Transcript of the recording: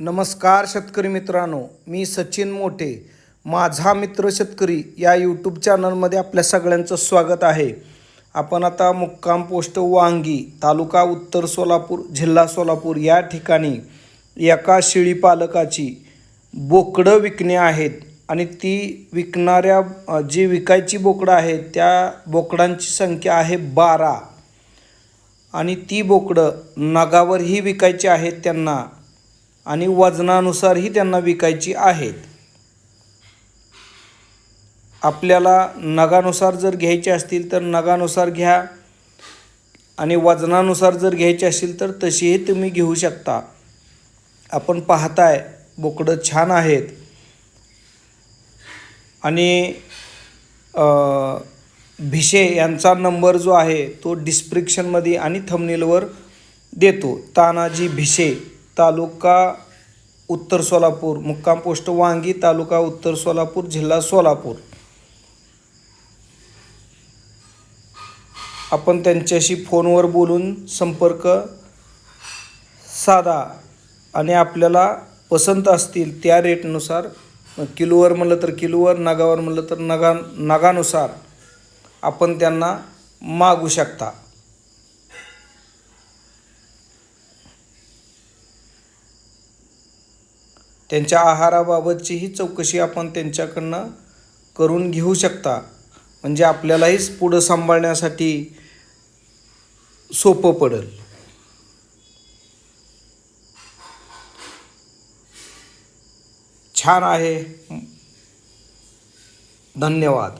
नमस्कार शेतकरी मित्रांनो मी सचिन मोठे. माझा मित्र शेतकरी या यूट्यूब चॅनलमध्ये आपल्या सगळ्यांचं स्वागत आहे. आपण आता मुक्काम पोस्ट वांगी तालुका उत्तर सोलापूर जिल्हा सोलापूर या ठिकाणी एका शेळी पालकाची बोकडं विकणे आहेत आणि ती विकणाऱ्या जी विकायची बोकडं आहेत त्या बोकडांची संख्या आहे बारा. आणि ती बोकडं नगावरही विकायची आहेत त्यांना. आणि वजनानुसारही त्यांना विकायची आहेत. आपल्याला नगानुसार जर घ्यायचे असतील तर नगानुसार घ्या आणि वजनानुसार जर घ्यायचे असतील तर तशीही तुम्ही घेऊ शकता. आपण पाहताय बोकडं छान आहेत. आणि भिशे यांचा नंबर जो आहे तो डिस्क्रिप्शनमध्ये आणि थंबनेलवर देतो. तानाजी भिशे. तालुका उत्तर सोलापूर मुक्काम पोस्ट वांगी तालुका उत्तर सोलापूर जिल्हा सोलापूर. आपण त्यांच्याशी फोनवर बोलून संपर्क साधा आणि आपल्याला पसंत असतील त्या रेटनुसार किलोवर म्हणलं तर किलोवर नगावर म्हणलं तर नगा नगानुसार आपण त्यांना मागू शकता. त्यांच्या आहाराबाबतचीही चौकशी आपण त्यांच्याकडनं करून घेऊ शकता. म्हणजे आपल्यालाहीच पुढं सांभाळण्यासाठी सोपं पडेल. छान आहे. धन्यवाद.